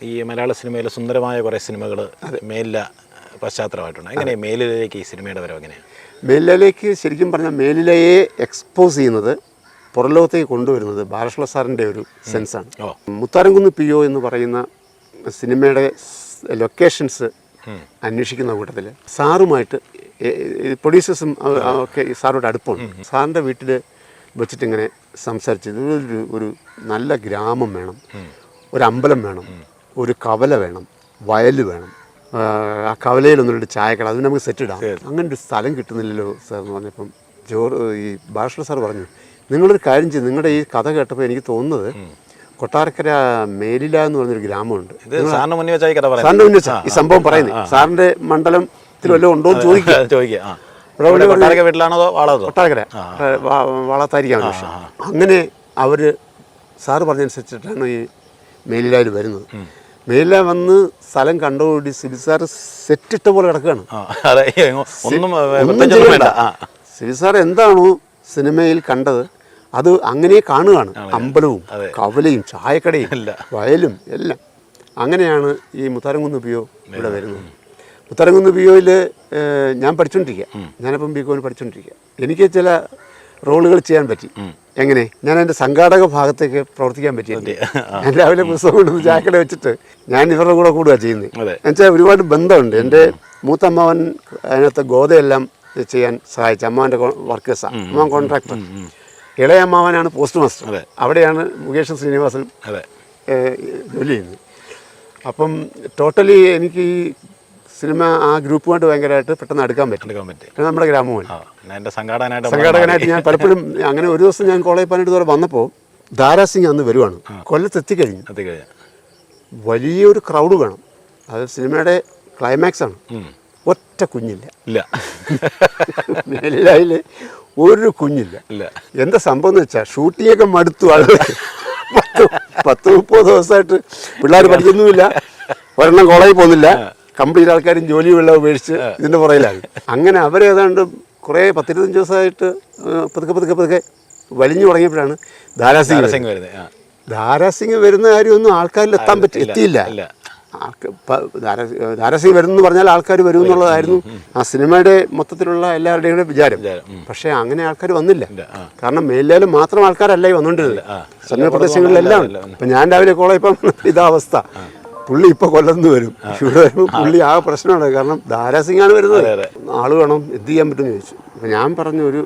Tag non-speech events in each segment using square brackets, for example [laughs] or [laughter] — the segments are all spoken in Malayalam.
ഈ മലയാള സിനിമയിലെ സുന്ദരമായ കുറേ സിനിമകൾ മേലില പശ്ചാത്തലമായിട്ടുണ്ട്. എങ്ങനെ മേലിലേക്ക് ഈ സിനിമയുടെ വരവ് എങ്ങനെയാണ്? മേലിലേക്ക് ശരിക്കും പറഞ്ഞാൽ മേലിലയെ എക്സ്പോസ് ചെയ്യുന്നത് പുറലോകത്തേക്ക് കൊണ്ടുവരുന്നത് ബാലകൃഷ്ണ സാറിന്റെ ഒരു സെൻസാണ്. മുത്താരംകുന്ന് പി ഒ എന്ന് പറയുന്ന സിനിമയുടെ ലൊക്കേഷൻസ് അന്വേഷിക്കുന്ന കൂട്ടത്തിൽ സാറുമായിട്ട് പ്രൊഡ്യൂസേഴ്സും ഒക്കെ സാറോട് അടുപ്പമുണ്ട്. സാറിന്റെ വീട്ടിൽ വെച്ചിട്ട് ഇങ്ങനെ സംസാരിച്ച് ഇതൊരു ഒരു നല്ല ഗ്രാമം വേണം. ഒരു അമ്പലം വേണം. ഒരു കവല വേണം വയൽ വേണം. ആ, കവലയിൽ ഒന്ന് രണ്ട് ചായക്കട അതിന് നമുക്ക് സെറ്റ് ഇടാം. അങ്ങനെ ഒരു സ്ഥലം കിട്ടുന്നില്ലല്ലോ സാർ എന്ന് പറഞ്ഞപ്പം ജോർ ഈ ഭാഷ സാർ പറഞ്ഞു നിങ്ങളൊരു കാര്യം ചെയ്ത് നിങ്ങളുടെ ഈ കഥ കേട്ടപ്പോൾ എനിക്ക് തോന്നുന്നത് കൊട്ടാരക്കര മേലില എന്ന് പറഞ്ഞൊരു ഗ്രാമമുണ്ട്. ഇത് സാറിന് മുന്നേ ഈ സാറിന്റെ സംഭവം പറയുന്നത്. സാറിന്റെ മണ്ഡലത്തിൽ വല്ലതും ഉണ്ടോ എന്ന് ചോദിക്കുക. ചോദിക്കുക ആ. ഇവിടെ ഇവിടെ കൊട്ടാരക്ക വീട്ടിലാണോ കൊട്ടാരക്കര. വളർത്തായിരിക്കാൻ അങ്ങനെ അവർ സാറ് പറഞ്ഞനുസരിച്ചിട്ടാണ് ഈ മേലിലായിൽ വരുന്നത്. മേലില വന്ന് സ്ഥലം കണ്ടുകൂടി സിബി സാർ സെറ്റിട്ട പോലെ കിടക്കുകയാണ്. സിബി സാർ എന്താണോ സിനിമയിൽ കണ്ടത് അത് അങ്ങനെ കാണുകയാണ്. അമ്പലവും കവലയും ചായക്കടയും. വയലും എല്ലാം. അങ്ങനെയാണ് ഈ മുത്താരംകുന്ന് പിയോ ഇവിടെ വരുന്നത്. മുത്താരംകുന്ന് പിയോയിൽ ഞാൻ പഠിച്ചുകൊണ്ടിരിക്കുക ഞാനിപ്പം ബി കോമിന് പഠിച്ചുകൊണ്ടിരിക്കുക എനിക്ക് ചില റോളുകൾ ചെയ്യാൻ പറ്റി. എങ്ങനെ? ഞാൻ എന്റെ സംഘാടക ഭാഗത്തേക്ക് പ്രവർത്തിക്കാൻ പറ്റിയില്ല. ഞാൻ രാവിലെ പുസ്തകം ജാക്കറ്റ് വെച്ചിട്ട് ഞാൻ ഇവരുടെ കൂടെ കൂടുക ചെയ്യുന്നത്. എന്നുവെച്ചാൽ ഒരുപാട് ബന്ധമുണ്ട്. എന്റെ മൂത്തമ്മാവൻ അതിനകത്ത് ഗോതയെല്ലാം ചെയ്യാൻ സഹായിച്ചു അമ്മാവന്റെ വർക്കേഴ്സാണ് അമ്മാവൻ കോൺട്രാക്ടർ ഇളയ അമ്മാവനാണ് പോസ്റ്റ് മാസ്റ്റർ. അവിടെയാണ് മുകേഷ് ശ്രീനിവാസൻ ജോലി ചെയ്യുന്നത്. അപ്പം ടോട്ടലി എനിക്ക് ഈ സിനിമ ആ ഗ്രൂപ്പുമായിട്ട് ഭയങ്കരമായിട്ട് പെട്ടെന്ന് എടുക്കാൻ പറ്റും. എടുക്കാൻ പറ്റി. നമ്മുടെ ഗ്രാമമാണ്. എന്റെ സംഘാടകനായിട്ട് സംഘാടകനായിട്ട് ഞാൻ പലപ്പോഴും അങ്ങനെ ഒരു ദിവസം ഞാൻ കോളേജ് പണിയിട്ട് ഇതുപോലെ വന്നപ്പോൾ ദാരാസിംഗ് അന്ന് വരുവാണ്. കൊല്ലത്ത് എത്തിക്കഴിഞ്ഞു. വലിയൊരു ക്രൗഡ് വേണം. അത് സിനിമയുടെ ക്ലൈമാക്സ് ആണ്. ഒറ്റ കുഞ്ഞില്ല. ഇല്ല. [laughs] മേലിലായിൽ ഒരു കുഞ്ഞില്ല. ഇല്ല. എന്താ സംഭവം എന്ന് വെച്ചാൽ ഷൂട്ടിങ്ങൊക്കെ മടുത്തു ആളുകൾ പത്ത് പത്ത് മുപ്പത് ദിവസമായിട്ട് പിള്ളേർ പഠിക്കുന്നുമില്ല. ഒരെണ്ണം കോളേജിൽ പോകുന്നില്ല. കംപ്ലീറ്റ് ആൾക്കാരും ജോലി വെള്ളം ഉപേക്ഷിച്ച് ഇതിന്റെ പുറയിലാണ് അങ്ങനെ അവരേതാണ്ട് കുറേ പത്തിരുപത്തഞ്ച് ദിവസമായിട്ട് പതുക്കെ പതുക്കെ പതുക്കെ വലിഞ്ഞു തുടങ്ങിയപ്പോഴാണ് ധാരാസിംഗ് സിംഗ് വരുന്നത് ധാരാസിംഗ് വരുന്ന കാര്യമൊന്നും ആൾക്കാരിൽ എത്താൻ പറ്റി എത്തിയില്ല. ധാരാസിംഗ് വരുമെന്ന് പറഞ്ഞാൽ ആൾക്കാർ വരും എന്നുള്ളതായിരുന്നു ആ സിനിമയുടെ മൊത്തത്തിലുള്ള എല്ലാവരുടെയും കൂടെ വിചാരം പക്ഷേ അങ്ങനെ ആൾക്കാർ വന്നില്ല. കാരണം മേലിലും മാത്രം ആൾക്കാരല്ല ഈ വന്നുകൊണ്ടിരുന്നത്. സമീപ പ്രദേശങ്ങളിലെല്ലാം ഇപ്പം ഞാൻ രാവിലെ കോളേജ് ഇപ്പം ഇതാ അവസ്ഥ. പുള്ളി ഇപ്പൊ കൊല്ലത്ത് വരും. ഇവിടെ വരുമ്പോൾ പുള്ളി ആ പ്രശ്നമാണ്. കാരണം ധാരാസിംഗാണ് വരുന്നത്. ആൾ വേണം എന്ത് ചെയ്യാൻ പറ്റുമെന്ന് ചോദിച്ചു. അപ്പൊ ഞാൻ പറഞ്ഞു ഒരു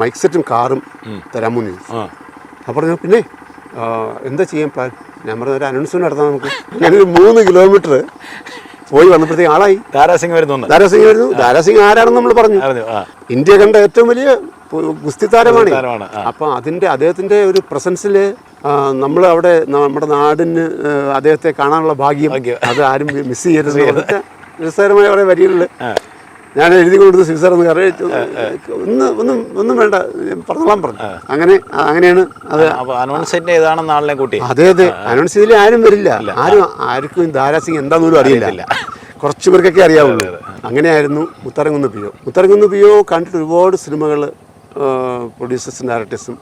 മൈക്ക് സെറ്റും കാറും തരാമോന്ന് ചോദിച്ചു. ആ. അപ്പോൾ പറഞ്ഞു പിന്നെ എന്താ ചെയ്യാൻ പ്ലാൻ ഞാൻ പറഞ്ഞ ഒരു അനൗൺസ്മെന്റ് നടത്താം നമുക്ക്. ഞാനൊരു മൂന്ന് കിലോമീറ്റർ പോയി വന്നപ്പോഴത്തേക്ക് ആളായി. ധാരാസിംഗ് വരുന്നു ദാരാസിംഗ് വരുന്നു. ദാരാസിംഗ് ആരാണെന്ന് നമ്മൾ പറഞ്ഞു. ഇന്ത്യ കണ്ട ഏറ്റവും വലിയ ഗുസ്തി താരമാണ് അപ്പൊ അതിന്റെ അദ്ദേഹത്തിന്റെ ഒരു പ്രസൻസിൽ നമ്മൾ അവിടെ നമ്മുടെ നാടിന് അദ്ദേഹത്തെ കാണാനുള്ള ഭാഗ്യം. അത് ആരും മിസ് ചെയ്യരുത്. നിസ്സാരമായ കുറേ വരികളിൽ ഞാൻ എഴുതി കൊടുത്ത് സിക്സർ എന്ന് കറിയിച്ചു ഒന്ന് ഒന്നും ഒന്നും വേണ്ട. പറഞ്ഞോളാം പറഞ്ഞു. അങ്ങനെ അങ്ങനെയാണ് അത്. അനൗൺസിന്റെ ഏതാണെന്ന് ആളിനെ കൂട്ടി. അതെ അതെ. അനൗൺസ് ചെയ്തില്ല ആരും വരില്ല. ആരും ആർക്കും ധാരാസിംഗ് എന്താന്ന് പോലും അറിയില്ല കുറച്ച് പേർക്കൊക്കെ അറിയാവുള്ളൂ. അങ്ങനെയായിരുന്നു മുത്തരങ്ങുന്ന് പിയോ മുത്തരങ്ങുന്ന് പിയോ കണ്ടിട്ട് ഒരുപാട് സിനിമകൾ പ്രൊഡ്യൂസേഴ്സും ഡയറക്ടേഴ്സും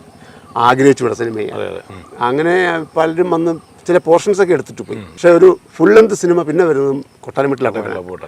ആഗ്രഹിച്ചു വിട സിനിമ അതെ. അങ്ങനെ പലരും വന്ന് ചില പോർഷൻസ് ഒക്കെ എടുത്തിട്ട് പോയി. പക്ഷെ ഒരു ഫുൾ ലെന്ത് സിനിമ പിന്നെ വരുന്നതും കൊട്ടാരമിട്ടിലാണ്